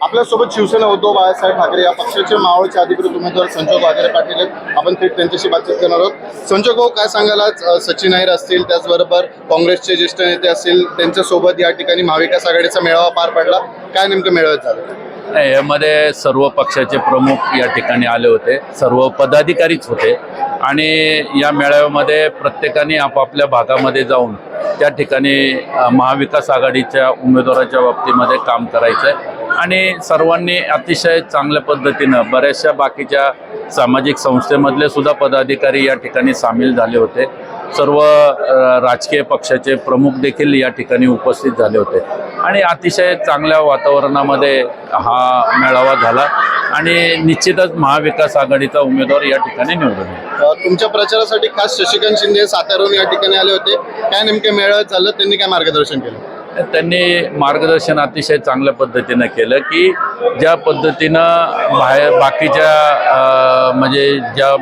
आपल्यासोबत शिवसेना उद्धव बाळासाहेब ठाकरे या पक्षाचे मावळचे अधिकृत उमेदवार संजोग वाघेरे पाटील आहेत. आपण थेट त्यांच्याशी बातचीत करणार आहोत. संजोग भाऊ काय सांगाल आज? सचिन अहिर असतील त्याचबरोबर काँग्रेसचे ज्येष्ठ नेते असतील त्यांच्यासोबत या ठिकाणी महाविकास आघाडीचा मेळावा पार पडला. काय नेमकं मेळाव्यात झालं? नाही, यामध्ये सर्व पक्षाचे प्रमुख या ठिकाणी आले होते. सर्व पदाधिकारीच होते. आणि या मेळाव्यामध्ये प्रत्येकाने आपापल्या भागामध्ये जाऊन त्या ठिकाणी महाविकास आघाडीच्या उमेदवाराच्या बाबतीमध्ये काम करायचं आहे आणि सर्वांनी अतिशय चांगल्या पद्धतीनं बऱ्याचशा बाकीच्या सामाजिक संस्थेमधले सुद्धा पदाधिकारी या ठिकाणी सामील झाले होते. सर्व राजकीय पक्षाचे प्रमुख देखील या ठिकाणी उपस्थित झाले होते. आणि अतिशय चांगल्या वातावरणामध्ये हा मेळावा झाला आणि निश्चितच महाविकास आघाडीचा उमेदवार या ठिकाणी निवडून तुमच्या प्रचारासाठी खास शशिकांत शिंदे सातारहून या ठिकाणी आले होते. काय नेमके मेळाव्यात झालं? त्यांनी काय मार्गदर्शन केलं? त्यांनी मार्गदर्शन अतिशय चांगल्या पद्धतीनं केलं की ज्या पद्धतीनं बाहेर बाकीच्या म्हणजे ज्या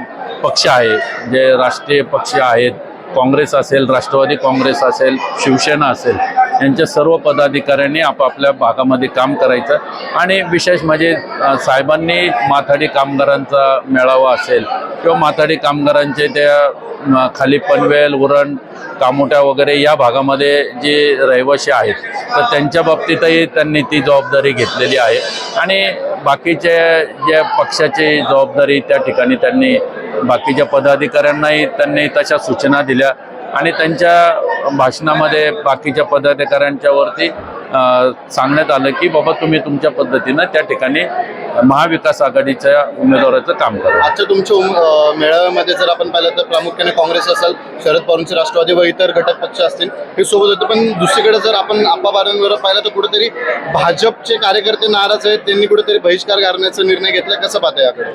पक्ष आहे जे राष्ट्रीय पक्ष आहेत काँग्रेस असेल राष्ट्रवादी काँग्रेस असेल शिवसेना असेल यांच्या सर्व पदाधिकाऱ्यांनी आपापल्या भागामध्ये काम करायचं आणि विशेष म्हणजे साहेबांनी माथाडी कामगारांचा मेळावा असेल किंवा माथाडी कामगारांचे त्या खाली पनवेल उरण कामोट्या वगैरे या भागामध्ये जे रहिवासी आहेत तर त्यांच्या बाबतीतही त्यांनी ती जबाबदारी घेतलेली आहे. आणि बाकीचे ज्या पक्षाची जबाबदारी त्या ठिकाणी त्यांनी बाकीच्या पदाधिकाऱ्यांनाही त्यांनी तशा सूचना दिल्या. आणि त्यांच्या भाषणामध्ये बाकीच्या पदाधिकाऱ्यांच्यावरती सांगण्यात आलं की बाबा तुम्ही तुमच्या पद्धतीनं त्या ठिकाणी महाविकास आघाडीच्या उमेदवाराचं काम करा. आजच्या तुमच्या मेळाव्यामध्ये जर आपण पाहिलं तर प्रामुख्याने काँग्रेस असेल शरद पवारांचे राष्ट्रवादी व इतर घटक पक्ष असतील हे सोबत होते. पण दुसरीकडे जर आपण आप्पाबारांवर पाहिलं तर कुठेतरी भाजपचे कार्यकर्ते नाराज आहेत त्यांनी कुठेतरी बहिष्कार करण्याचा निर्णय घेतला. कसं पाहता याकडे?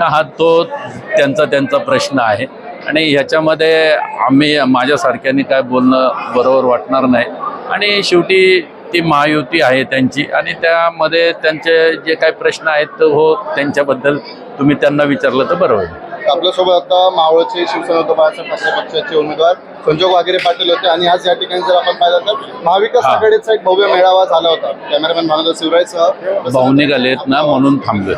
हा तो त्यांचा त्यांचा प्रश्न आहे. आणि ह्याच्यामध्ये आम्ही माझ्यासारख्याने काय बोलणं बरोबर वाटणार नाही. आणि शेवटी ती महायुती आहे त्यांची. आणि त्यामध्ये त्यांचे जे काही प्रश्न आहेत तर हो त्यांच्याबद्दल तुम्ही त्यांना विचारलं तर बरं होईल. आपल्यासोबत आता मावळचे शिवसेना उद्धव बाळासाहेब ठाकरे पक्षाचे उमेदवार संजोग वागेरे पाटील होते. आणि आज या ठिकाणी जर आपण पाहिलं तर महाविकास. आघाडीचा एक भव्य मेळावा झाला होता. कॅमेरामॅन भानुदास शिवरायसह भाऊ निघालेत ना म्हणून थांबलोय.